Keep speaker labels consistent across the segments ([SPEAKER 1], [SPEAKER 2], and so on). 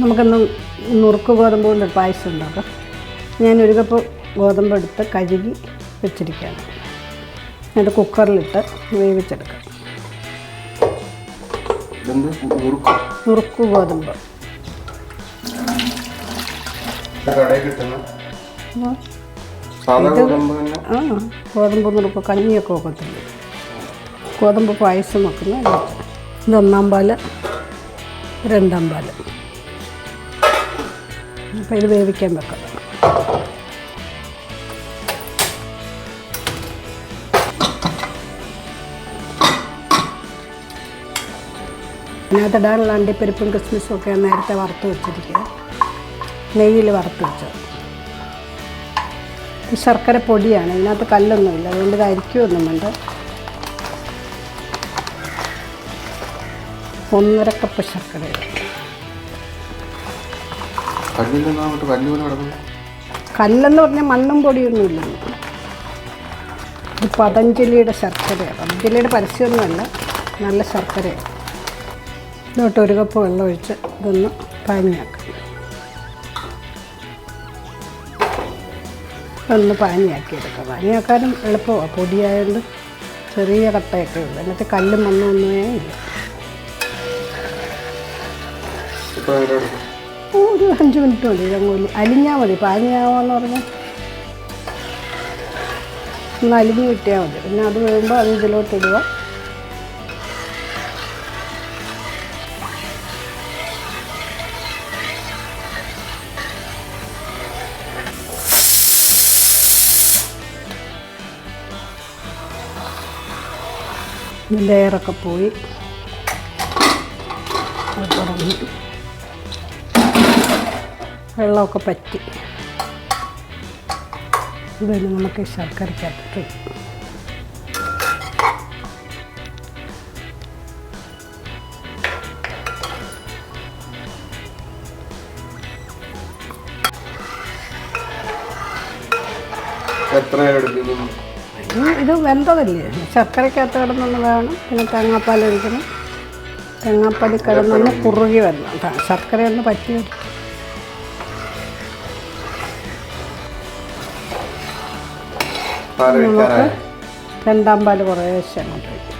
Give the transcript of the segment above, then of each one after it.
[SPEAKER 1] നമുക്കൊന്ന് നുറുക്ക് ഗോതമ്പ് കൊണ്ട് പായസം ഉണ്ടാക്കാം. ഞാൻ ഒരു കപ്പ് ഗോതമ്പ് എടുത്ത് കഴുകി വെച്ചിരിക്കുകയാണ്. അത് കുക്കറിലിട്ട് വേവിച്ചെടുക്കാം.
[SPEAKER 2] നുറുക്കും?
[SPEAKER 1] ഗോതമ്പ്. ആ,
[SPEAKER 2] ഗോതമ്പ്
[SPEAKER 1] നുറുക്ക് കഞ്ഞിയൊക്കെ വെക്കത്തില്ല? ഗോതമ്പ് പായസം വെക്കുന്ന ഇതൊന്നാം പാൽ രണ്ടാം പാൽ. അപ്പോൾ ഇത് വേവിക്കാൻ വെക്കാം. ഇതിനകത്തിടാനുള്ള അണ്ടിപ്പരിപ്പും കിസ്മിസും ഒക്കെ നേരത്തെ വറുത്ത് വെച്ചിരിക്കുക നെയ്യിൽ വറുത്ത് വെച്ചത്. ശർക്കര പൊടിയാണ്. ഇതിനകത്ത് കല്ലൊന്നുമില്ല. അതുകൊണ്ട് ഇത് അരിക്കുമൊന്നും വേണ്ട. ഒന്നര കപ്പ് ശർക്കര ഇടും.
[SPEAKER 2] കല്ലിൽ നിന്ന് അങ്ങോട്ട് കല്ല് പോലെ കിടക്കുന്നു.
[SPEAKER 1] കല്ലെന്ന് പറഞ്ഞാൽ മണ്ണും പൊടിയൊന്നുമില്ല. ഇത് പതഞ്ജലിയുടെ ശർക്കരയാണ് പതഞ്ജലിയുടെ പരസ്യമൊന്നുമല്ല നല്ല ശർക്കര. ഇതോട്ട് ഒരു കപ്പ് വെള്ളം ഒഴിച്ച് ഇതൊന്ന് പാനിയാക്കാം. ഒന്ന് പാനിയാക്കി എടുക്കാം പാനിയാക്കാനും എളുപ്പമാണ്. പൊടിയായതുകൊണ്ട് ചെറിയ കട്ടയൊക്കെ ഉള്ളു. എന്നിട്ട് കല്ലും മണ്ണും ഒന്നുമേ ഇല്ല ഒരു അഞ്ച് മിനിറ്റ് മതി രംഗോലി അലിഞ്ഞാൽ മതി പാനിയാവാന്ന് പറഞ്ഞാൽ ഒന്ന് അലിഞ്ഞ് കിട്ടിയാൽ മതി. പിന്നെ അത് വേകുമ്പോൾ അത് ഇതിലോട്ട് ഇടുക. എയറൊക്കെ പോയി. തുടങ്ങി. വെള്ളമൊക്കെ പറ്റി. ഇതിന് നമുക്ക് ഈ ശർക്കരക്കകത്ത്
[SPEAKER 2] എത്ര നേരം
[SPEAKER 1] ഇത് വെന്തതല്ലേ? ശർക്കരക്കകത്ത് കിടന്നുള്ളതാണ് വേണം. പിന്നെ തേങ്ങാപ്പാൽ ഒഴിക്കണം. തേങ്ങാപ്പാൽ കിടന്നൊന്ന് കുറുകി വരണം. ശർക്കര ഒന്ന് പറ്റി വരും.
[SPEAKER 2] പാൽ
[SPEAKER 1] രണ്ടാം പാൽ കുറേശ്ശെ അങ്ങോട്ട്
[SPEAKER 2] വയ്ക്കും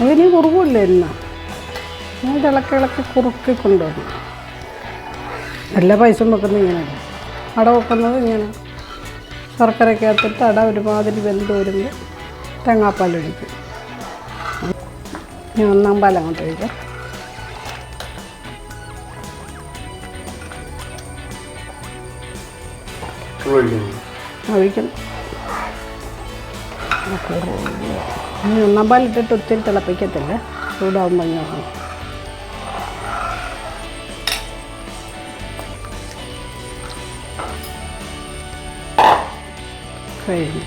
[SPEAKER 1] അതിന് കുറുകില്ല എന്നാ ഞാൻ ഇളക്കി ഇളക്കി കുറുക്കി കൊണ്ടുവന്നു എല്ലാ പൈസ വെക്കുന്നത് ഇങ്ങനെയാണ് അട വെക്കുന്നത് ഇങ്ങനെ ശർക്കരക്കകത്തിട്ട് അട ഒരുമാതിരി വെന്ത് വരുമ്പോൾ തേങ്ങാപ്പാൽ ഒഴിക്കും. ഞാൻ ഒന്നാം പാൽ അങ്ങോട്ട് ഒഴിക്കാം. ഒഴിക്കണം ഇനി ഒന്നാം പാലിട്ടിട്ട് ഒത്തിരി തിളപ്പിക്കത്തില്ല. ചൂടാവുമ്പോൾ നോക്കണം കഴിഞ്ഞു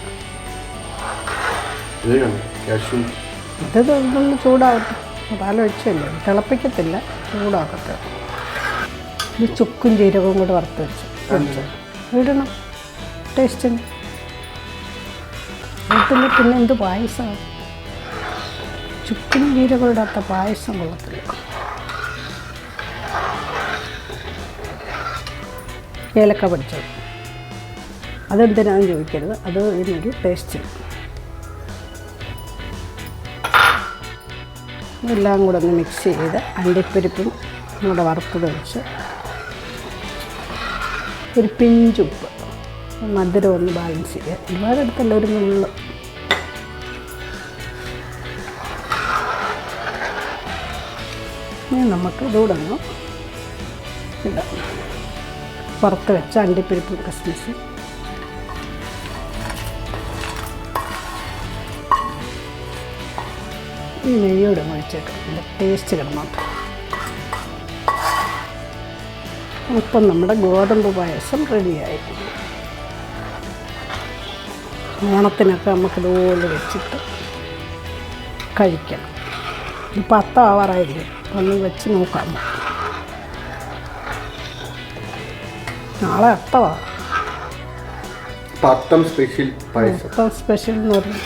[SPEAKER 2] ഇത്
[SPEAKER 1] ഇതൊന്ന് ചൂടാവട്ടെ. പാലൊഴിച്ചല്ലേ തിളപ്പിക്കത്തില്ല. ചൂടാക്കട്ടെ. ഇത് ചുക്കും ജീരകവും കൂടെ വറുത്ത് വെച്ച് ഇടണം. ടേസ്റ്റിന് വീട്ടിൽ പിന്നെ എന്ത് പായസമാണ് ചുക്കും ജീരകവും ഇടാത്ത പായസം കൊള്ളത്തില്ല. ഏലക്ക പൊടിച്ചത്. അതെന്തിനാണെന്ന് ചോദിക്കരുത്. അത് ഇതിനൊരു ടേസ്റ്റ് എല്ലാം കൂടെ ഒന്ന് മിക്സ് ചെയ്ത് അണ്ടിപ്പരിപ്പും കൂടെ വറുത്തത് വെച്ച് ഒരു പിഞ്ചുപ്പ് മധുരം ഒന്ന് ബാലൻസ് ചെയ്യുക. ഒരുപാട് അടുത്തല്ല ഒരു നുള്ള്. ഇനി നമുക്ക് ഇതുകൂടെ ഒന്ന് ഇടാം പുറത്ത് വെച്ച അണ്ടിപ്പരിപ്പും കസ്മിസും ഈ നെയ്യോടെ ഒഴിച്ചേക്കാം നല്ല ടേസ്റ്റ് കിടന്നോട്ടെ ഇപ്പം നമ്മുടെ ഗോതമ്പ് പായസം റെഡിയായി ഓണത്തിനൊക്കെ നമുക്കിതുപോലെ വെച്ചിട്ട് കഴിക്കണം. ഇത് പത്താവാറായില്ലേ? ഒന്ന് വെച്ച് നോക്കാം. നാളെ അത്തവാ.
[SPEAKER 2] പത്തം സ്പെഷ്യൽ പായസം.
[SPEAKER 1] അത്തം സ്പെഷ്യൽ എന്ന് പറഞ്ഞു